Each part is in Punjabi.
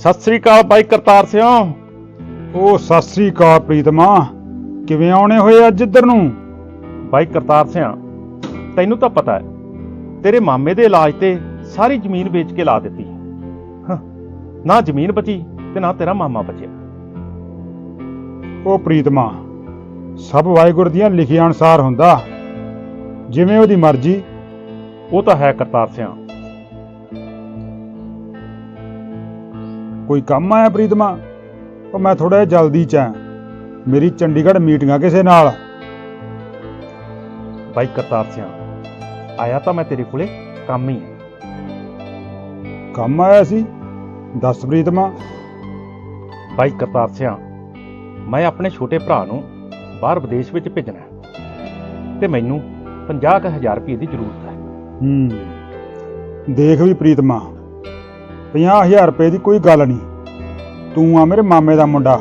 ਸਤਿ ਸ੍ਰੀ ਅਕਾਲ ਬਾਈ ਕਰਤਾਰ ਸਿਓ। ਉਹ ਸਤਿ ਸ੍ਰੀ ਅਕਾਲ ਪ੍ਰੀਤਮਾ ਕਿਵੇਂ ਆਉਣੇ ਹੋਏ ਅੱਜ ਇੱਧਰ ਨੂੰ? ਬਾਈ ਕਰਤਾਰ ਸਿਆ ਤੈਨੂੰ ਤਾਂ ਪਤਾ ਹੈ ਤੇਰੇ ਮਾਮੇ ਦੇ ਇਲਾਜ ਤੇ ਸਾਰੀ ਜ਼ਮੀਨ ਵੇਚ ਕੇ ਲਾ ਦਿੱਤੀ। ਹਾਂ, ਨਾ ਜ਼ਮੀਨ ਬਚੀ ਤੇ ਨਾ ਤੇਰਾ ਮਾਮਾ ਬਚਿਆ। ਉਹ ਪ੍ਰੀਤਮਾ ਸਭ ਵਾਹਿਗੁਰੂ ਦੀਆਂ ਲਿਖੀਆਂ ਅਨੁਸਾਰ ਹੁੰਦਾ। ਜਿਵੇਂ ਉਹਦੀ ਮਰਜ਼ੀ। ਉਹ ਤਾਂ ਹੈ ਕਰਤਾਰ ਸਿਆ ਕੋਈ ਕੰਮ ਆਇਆ ਪ੍ਰੀਤਮਾ ਉਹ ਮੈਂ ਥੋੜਾ ਜਿਹਾ ਜਲਦੀ ਚ ਆਂ। ਮੇਰੀ ਚੰਡੀਗੜ੍ਹ ਮੀਟਿੰਗ ਆ ਕਿਸੇ ਨਾਲ? ਬਾਈ ਕਰਤਾਰ ਸਿਆ ਆਇਆ ਤਾਂ ਮੈਂ ਤੇਰੇ ਕੋਲੇ ਕੰਮ ਹੀ ਹੈ। ਕੰਮ ਆਇਆ ਸੀ? ਦੱਸ ਪ੍ਰੀਤਮਾ ਬਾਈ ਕਰਤਾਰ ਸਿਆ ਮੈਂ ਆਪਣੇ ਛੋਟੇ ਭਰਾ ਨੂੰ ਬਾਹਰ ਵਿਦੇਸ਼ ਵਿੱਚ ਭੇਜਣਾ ਹੈ ਤੇ ਮੈਨੂੰ 50000 ਰੁਪਏ ਦੀ ਜ਼ਰੂਰਤ ਹੈ। ਹੂੰ ਦੇਖ ਵੀ ਪ੍ਰੀਤਮਾ 50000 ਰੁਪਏ ਦੀ ਕੋਈ ਗੱਲ ਨਹੀਂ। ਤੂੰ ਆ ਮੇਰੇ ਮਾਮੇ ਦਾ ਮੁੰਡਾ।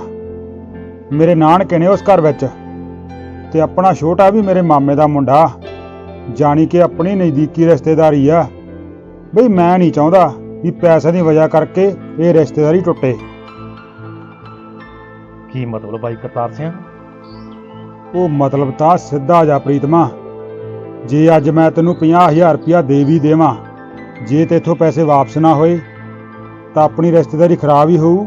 ਮੇਰੇ ਨਾਨਕੇ ਨੇ ਉਸ ਘਰ ਵਿੱਚ। ਤੇ ਆਪਣਾ ਛੋਟਾ ਵੀ ਮੇਰੇ ਮਾਮੇ ਦਾ ਮੁੰਡਾ। ਜਾਣੀ ਕਿ ਆਪਣੀ ਨਜ਼ਦੀਕੀ ਰਿਸ਼ਤੇਦਾਰੀ ਆ। ਬਈ ਮੈਂ ਨਹੀਂ ਚਾਹੁੰਦਾ ਵੀ ਪੈਸੇ ਦੀ ਵਜ੍ਹਾ ਕਰਕੇ ਇਹ ਰਿਸ਼ਤੇਦਾਰੀ ਟੁੱਟੇ। ਕੀ ਮਤਲਬ ਬਾਈ ਕਰਤਾਰ ਸਿਆ ਉਹ ਮਤਲਬ ਤਾਂ ਸਿੱਧਾ ਜਾ ਪ੍ਰੀਤਮਾ ਜੇ ਅੱਜ ਮੈਂ ਤੈਨੂੰ 50000 ਰੁਪਇਆ ਦੇ ਵੀ ਦੇਵਾਂ ਜੇ ਤੇਥੋਂ ਪੈਸੇ ਵਾਪਸ ਨਾ ਹੋਏ ਤਾਂ ਆਪਣੀ ਰਿਸ਼ਤੇਦਾਰੀ ਖਰਾਬ ਹੀ ਹੋਊ।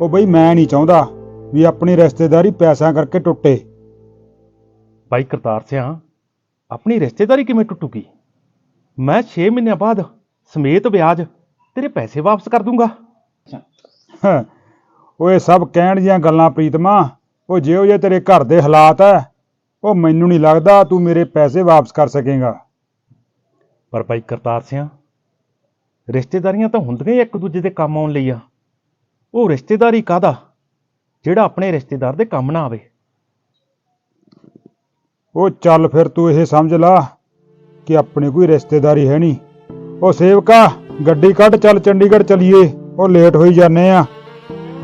ਉਹ ਬਈ ਮੈਂ ਨਹੀਂ ਚਾਹੁੰਦਾ ਵੀ ਆਪਣੀ ਰਿਸ਼ਤੇਦਾਰੀ ਪੈਸਿਆਂ ਕਰਕੇ ਟੁੱਟੇ। ਬਾਈ ਕਰਤਾਰ ਸਿਆ ਆਪਣੀ ਰਿਸ਼ਤੇਦਾਰੀ ਕਿਵੇਂ ਟੁੱਟੂਗੀ? ਮੈਂ 6 ਮਹੀਨਿਆਂ ਬਾਅਦ ਸਮੇਤ ਵਿਆਜ ਤੇਰੇ ਪੈਸੇ ਵਾਪਸ ਕਰ ਦੂੰਗਾ। ਹੈਂ, ਇਹ ਸਭ ਕਹਿਣ ਦੀਆਂ ਗੱਲਾਂ ਪ੍ਰੀਤਮਾ ਉਹ ਜਿਹੋ ਜਿਹੇ ਤੇਰੇ ਘਰ ਦੇ ਹਾਲਾਤ ਐ ਉਹ ਮੈਨੂੰ ਨਹੀਂ ਲੱਗਦਾ ਤੂੰ ਮੇਰੇ ਪੈਸੇ ਵਾਪਸ ਕਰ ਸਕੇਗਾ। ਪਰ ਬਾਈ ਕਰਤਾਰ ਸਿਆ ਰਿਸ਼ਤੇਦਾਰੀਆਂ ਤਾਂ ਹੁੰਦੀਆਂ ਹੀ ਇੱਕ ਦੂਜੇ ਦੇ ਕੰਮ ਆਉਣ ਲਈ ਆ। ਉਹ ਰਿਸ਼ਤੇਦਾਰੀ ਕਾਦਾ ਜਿਹੜਾ ਆਪਣੇ ਰਿਸ਼ਤੇਦਾਰ ਦੇ ਕੰਮ ਨਾ ਆਵੇ। ਉਹ ਚੱਲ ਫਿਰ ਤੂੰ ਇਹ ਸਮਝ ਲਾ ਕਿ ਆਪਣੀ ਕੋਈ ਰਿਸ਼ਤੇਦਾਰੀ ਹੈ ਨਹੀਂ। ਉਹ ਸੇਵਕਾ ਗੱਡੀ ਕੱਢ ਚੱਲ ਚੰਡੀਗੜ੍ਹ ਚਲੀਏ। ਉਹ ਲੇਟ ਹੋਈ ਜਾਂਦੇ ਆ।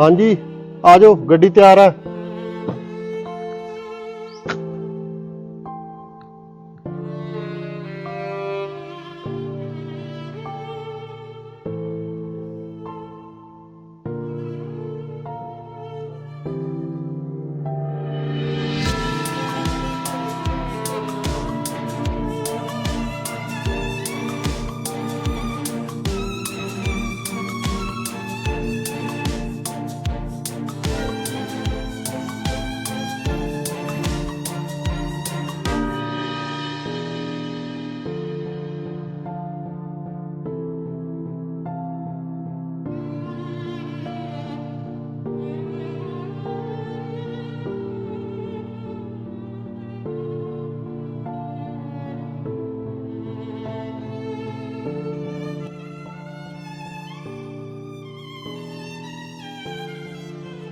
ਹਾਂਜੀ ਆ ਜਾਓ ਗੱਡੀ ਤਿਆਰ ਹੈ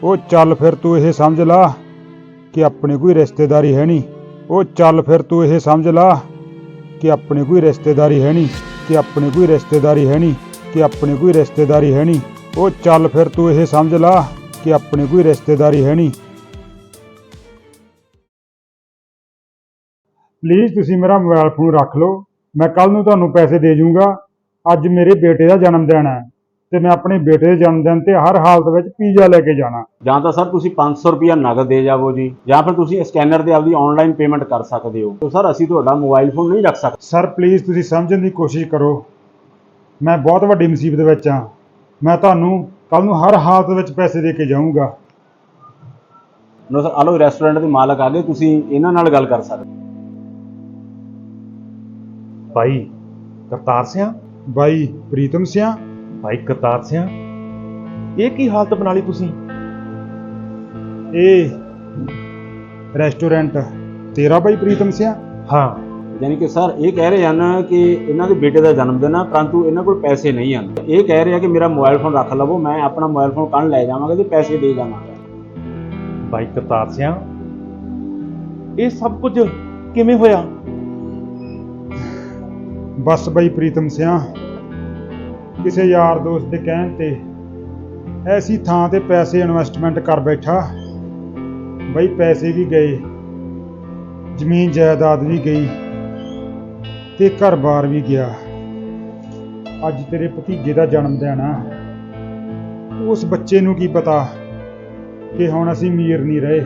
ਉਹ ਚੱਲ ਫਿਰ ਤੂੰ ਇਹ ਸਮਝ ਲਾ ਕਿ ਆਪਣੀ ਕੋਈ ਰਿਸ਼ਤੇਦਾਰੀ ਹੈ ਨਹੀਂ। ਉਹ ਚੱਲ ਫਿਰ ਤੂੰ ਇਹ ਸਮਝ ਲਾ ਕਿ ਆਪਣੀ ਕੋਈ ਰਿਸ਼ਤੇਦਾਰੀ ਹੈ ਨਹੀਂ, ਕਿ ਆਪਣੀ ਕੋਈ ਰਿਸ਼ਤੇਦਾਰੀ ਹੈ ਨਹੀਂ, ਕਿ ਆਪਣੀ ਕੋਈ ਰਿਸ਼ਤੇਦਾਰੀ ਹੈ ਨਹੀਂ। ਉਹ ਚੱਲ ਫਿਰ ਤੂੰ ਇਹ ਸਮਝ ਲਾ ਕਿ ਆਪਣੀ ਕੋਈ ਰਿਸ਼ਤੇਦਾਰੀ ਹੈ ਨਹੀਂ। ਪਲੀਜ਼ ਤੁਸੀਂ ਮੇਰਾ ਮੋਬਾਈਲ ਫੋਨ ਰੱਖ ਲਓ। ਮੈਂ ਕੱਲ ਨੂੰ ਤੁਹਾਨੂੰ ਪੈਸੇ ਦੇ ਜਾਊਂਗਾ ਅੱਜ ਮੇਰੇ ਬੇਟੇ ਦਾ ਜਨਮ ਦਿਨ ਹੈ। ਤੇ ਮੈਂ ਆਪਣੇ ਬੇਟੇ ਦੇ ਜਨਮ ਦਿਨ ਤੇ ਹਰ ਹਾਲਤ ਵਿੱਚ ਪੀਜ਼ਾ ਲੈ ਕੇ ਜਾਣਾ। ਜਾਂ ਤਾਂ ਸਰ ਤੁਸੀਂ 500 ਰੁਪਿਆ ਨਗਦ ਦੇ ਜਾਵੋ ਜੀ ਜਾਂ ਫਿਰ ਤੁਸੀਂ ਸਕੈਨਰ ਦੇ ਆਪਦੀ ਆਨਲਾਈਨ ਪੇਮੈਂਟ ਕਰ ਸਕਦੇ ਹੋ। ਤਾਂ ਸਰ ਅਸੀਂ ਤੁਹਾਡਾ ਮੋਬਾਈਲ ਫੋਨ ਨਹੀਂ ਰੱਖ ਸਕਦੇ। ਸਰ ਪਲੀਜ਼ ਤੁਸੀਂ ਸਮਝਣ ਦੀ ਕੋਸ਼ਿਸ਼ ਕਰੋ। ਮੈਂ ਬਹੁਤ ਵੱਡੀ ਮੁਸੀਬਤ ਵਿੱਚ ਹਾਂ। ਮੈਂ ਤੁਹਾਨੂੰ ਕੱਲ ਨੂੰ ਹਰ ਹਾਲਤ ਵਿੱਚ ਪੈਸੇ ਦੇ ਕੇ ਜਾਊਂਗਾ। ਨੋ ਸਰ ਆਲੋ ਰੈਸਟੋਰੈਂਟ ਦੇ ਮਾਲਕ ਆ ਗਏ ਤੁਸੀਂ ਇਹਨਾਂ ਨਾਲ ਗੱਲ ਕਰ ਸਕਦੇ ਬਾਈ ਕਰਤਾਰ ਸਿਆ? ਬਾਈ ਪ੍ਰੀਤਮ ਸਿਆ? ਬਾਈ ਕਰਤਾਰ ਸਿਆ ਇਹ ਕੀ ਹਾਲਤ ਬਣਾ ਲਈ ਤੁਸੀਂ? ਇਹ ਰੈਸਟੋਰੈਂਟ ਤੇਰਾ ਬਾਈ ਪ੍ਰੀਤਮ ਸਿਆ ਹਾਂ। ਯਾਨੀ ਕਿ ਸਰ ਇਹ ਕਹਿ ਰਹੇ ਹਨ ਕਿ ਇਹਨਾਂ ਦੇ ਬੇਟੇ ਦਾ ਜਨਮ ਦਿਨ ਆ ਪਰੰਤੂ ਇਹਨਾਂ ਕੋਲ ਪੈਸੇ ਨਹੀਂ ਹਨ। ਇਹ ਕਹਿ ਰਹੇ ਆ ਕਿ ਮੇਰਾ ਮੋਬਾਈਲ ਫੋਨ ਰੱਖ ਲਵੋ ਮੈਂ ਆਪਣਾ ਮੋਬਾਈਲ ਫੋਨ ਕੱਢ ਲੈ ਜਾਵਾਂਗਾ ਤੇ ਪੈਸੇ ਦੇ ਜਾਵਾਂਗਾ। ਬਾਈ ਕਰਤਾਰ ਸਿਆ ਇਹ ਸਭ ਕੁਝ ਕਿਵੇਂ ਹੋਇਆ? ਬਸ ਬਾਈ ਪ੍ਰੀਤਮ ਸਿਆ ਕਿਸੇ ਯਾਰ ਦੋਸਤ ਦੇ ਕਹਿਣ ਤੇ ਐਸੀ ਥਾਂ ਤੇ ਪੈਸੇ ਇਨਵੈਸਟਮੈਂਟ ਕਰ ਬੈਠਾ। ਬਈ ਪੈਸੇ ਵੀ ਗਏ, ਜ਼ਮੀਨ ਜਾਇਦਾਦ ਵੀ ਗਈ ਤੇ ਘਰ-ਬਾਰ ਵੀ ਗਿਆ। ਅੱਜ ਤੇਰੇ ਭਤੀਜੇ ਦਾ ਜਨਮ ਦਿਨ ਆ। ਉਸ ਬੱਚੇ ਨੂੰ ਕੀ ਪਤਾ ਕਿ ਹੁਣ ਅਸੀਂ ਅਮੀਰ ਨਹੀਂ ਰਹੇ।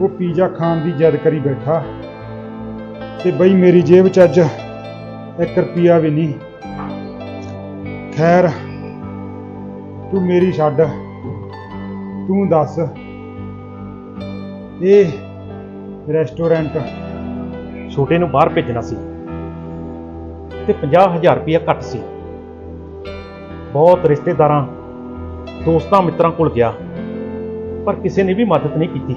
ਉਹ ਪੀਜ਼ਾ ਖਾਣ ਦੀ ਜਦ ਕਰੀ ਬੈਠਾ ਤੇ ਬਈ ਮੇਰੀ ਜੇਬ 'ਚ ਅੱਜ 1 ਰੁਪਿਆ ਵੀ ਨਹੀਂ। ਖੈਰ, ਤੂੰ ਮੇਰੀ ਛੱਡ। ਤੂੰ ਦੱਸ, ਇਹ ਰੈਸਟੋਰੈਂਟ ਛੋਟੇ ਨੂੰ ਬਾਹਰ ਭੇਜਣਾ ਸੀ ਤੇ 50000 ਰੁਪਇਆ ਘੱਟ ਸੀ। ਬਹੁਤ ਰਿਸ਼ਤੇਦਾਰਾਂ, ਦੋਸਤਾਂ, ਮਿੱਤਰਾਂ ਕੋਲ ਗਿਆ, ਪਰ ਕਿਸੇ ਨੇ ਵੀ ਮਦਦ ਨਹੀਂ ਕੀਤੀ।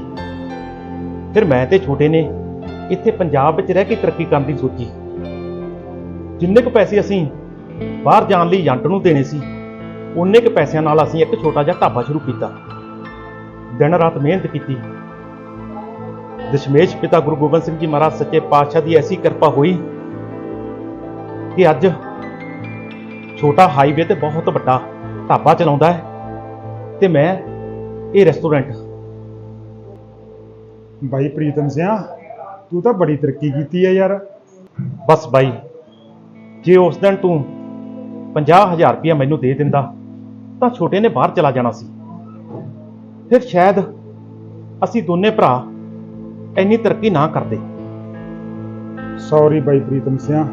ਫਿਰ ਮੈਂ ਤੇ ਛੋਟੇ ਨੇ ਇੱਥੇ ਪੰਜਾਬ ਵਿੱਚ ਰਹਿ ਕੇ ਤਰੱਕੀ ਕਰਨ ਦੀ ਸੋਚੀ। ਜਿੰਨੇ ਕੁ ਪੈਸੇ ਅਸੀਂ ਬਾਹਰ ਜਾਣ ਲਈ ਏਜੰਟ ਨੂੰ ਦੇਣੇ ਸੀ। ਉਨੇ ਕੁ ਪੈਸਿਆਂ ਨਾਲ ਅਸੀਂ ਇੱਕ ਛੋਟਾ ਜਿਹਾ ਢਾਬਾ ਸ਼ੁਰੂ ਕੀਤਾ। ਦਿਨ ਰਾਤ ਮਿਹਨਤ ਕੀਤੀ। ਦਸ਼ਮੇਸ਼ ਪਿਤਾ ਗੁਰੂ ਗੋਬਿੰਦ ਸਿੰਘ ਜੀ ਮਹਾਰਾਜ ਸੱਚੇ ਪਾਤਸ਼ਾਹ ਦੀ ਐਸੀ ਕਿਰਪਾ ਹੋਈ ਕਿ ਅੱਜ ਛੋਟਾ ਹਾਈਵੇ ਤੇ ਬਹੁਤ ਵੱਡਾ ਢਾਬਾ ਚਲਾਉਂਦਾ ਹੈ ਤੇ ਮੈਂ ਇਹ ਰੈਸਟੋਰੈਂਟ ਬਾਈ ਪ੍ਰੀਤਮ ਸਿਆ ਤੂੰ ਤਾਂ ਬੜੀ ਤਰੱਕੀ ਕੀਤੀ ਹੈ ਯਾਰ। ਬਸ ਬਾਈ ਜੇ ਉਸ ਦਿਨ ਤੂੰ 50000 ਰੁਪਇਆ ਮੈਨੂੰ ਦੇ ਦਿੰਦਾ ਤਾਂ ਛੋਟੇ ਨੇ ਬਾਹਰ ਚਲਾ ਜਾਣਾ ਸੀ। ਫਿਰ ਸ਼ਾਇਦ ਅਸੀਂ ਦੋਨੇ ਭਰਾ ਇੰਨੀ ਤਰੱਕੀ ਨਾ ਕਰਦੇ। ਸੌਰੀ ਬਾਈ ਪ੍ਰੀਤਮ ਸਿਆ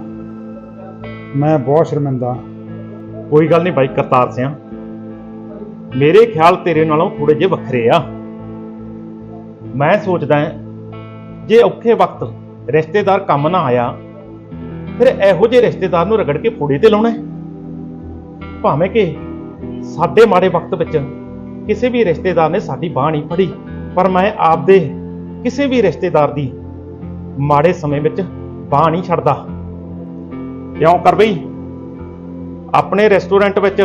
ਮੈਂ ਬਹੁਤ ਸ਼ਰਮਿੰਦਾ ਕੋਈ ਗੱਲ ਨਹੀਂ ਬਾਈ ਕਰਤਾਰ ਸਿਆ ਮੇਰੇ ਖਿਆਲ ਤੇਰੇ ਨਾਲੋਂ ਥੋੜੇ ਜਿਹੇ ਵੱਖਰੇ ਆ। ਮੈਂ ਸੋਚਦਾ ਜੇ ਔਖੇ ਵਕਤ ਰਿਸ਼ਤੇਦਾਰ ਕੰਮ ਨਾ ਆਇਆ ਫਿਰ ਇਹੋ ਜਿਹੇ ਰਿਸ਼ਤੇਦਾਰ ਨੂੰ ਰਗੜ ਕੇ ਫੋੜੇ ਤੇ ਲਾਉਣਾ ਹੈ। ਭਾਵੇਂ ਕਿ ਸਾਡੇ ਮਾੜੇ ਵਕਤ ਵਿੱਚ ਕਿਸੇ ਵੀ ਰਿਸ਼ਤੇਦਾਰ ਨੇ ਸਾਡੀ ਬਾਹ ਨਹੀਂ ਫੜੀ, ਪਰ ਮੈਂ ਆਪਦੇ ਕਿਸੇ ਵੀ ਰਿਸ਼ਤੇਦਾਰ ਦੀ ਮਾੜੇ ਸਮੇਂ ਵਿੱਚ ਬਾਹ ਨਹੀਂ ਛੱਡਦਾ। ਕਿਉਂ ਕਰ ਬਈ ਆਪਣੇ ਰੈਸਟੋਰੈਂਟ ਵਿੱਚ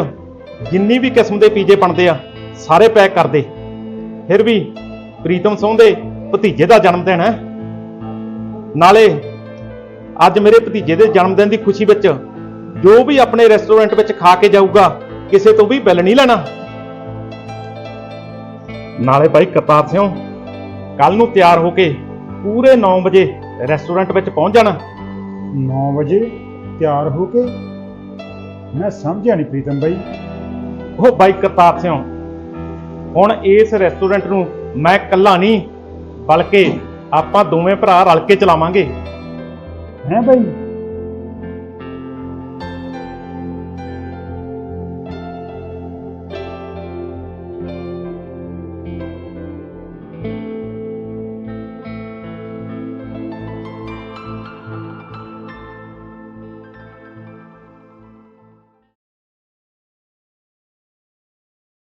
ਜਿੰਨੀ ਵੀ ਕਿਸਮ ਦੇ ਪੀਜ਼ੇ ਬਣਦੇ ਆ, ਸਾਰੇ ਪੈਕ ਕਰਦੇ ਫਿਰ ਵੀ ਪ੍ਰੀਤਮ ਸੋਹ ਦੇ ਭਤੀਜੇ ਦਾ ਜਨਮ ਦਿਨ ਹੈ। ਨਾਲੇ ਅੱਜ ਮੇਰੇ ਭਤੀਜੇ ਦੇ ਜਨਮ ਦਿਨ ਦੀ ਖੁਸ਼ੀ ਵਿੱਚ ਜੋ ਵੀ ਆਪਣੇ ਰੈਸਟੋਰੈਂਟ ਵਿੱਚ ਖਾ ਕੇ ਜਾਊਗਾ ਕਿਸੇ ਤੋਂ ਵੀ ਬਿੱਲ ਨਹੀਂ ਲੈਣਾ। ਨਾਲੇ ਭਾਈ ਕਰਤਾਰ ਸਿਓ ਕੱਲ ਨੂੰ ਤਿਆਰ ਹੋ ਕੇ ਪੂਰੇ 9 ਵਜੇ ਰੈਸਟੋਰੈਂਟ ਵਿੱਚ ਪਹੁੰਚ ਜਾਣਾ। 9 ਵਜੇ ਤਿਆਰ ਹੋ ਕੇ? ਮੈਂ ਸਮਝਿਆ ਨਹੀਂ ਪ੍ਰੀਤਮ ਬਾਈ। ਉਹ ਬਾਈ ਕਰਤਾਰ ਸਿਓ ਹੁਣ ਇਸ ਰੈਸਟੋਰੈਂਟ ਨੂੰ ਮੈਂ ਇਕੱਲਾ ਨਹੀਂ ਬਲਕਿ ਆਪਾਂ ਦੋਵੇਂ ਭਰਾ ਰਲ ਕੇ ਚਲਾਵਾਂਗੇ। ਹੈ ਬਾਈ?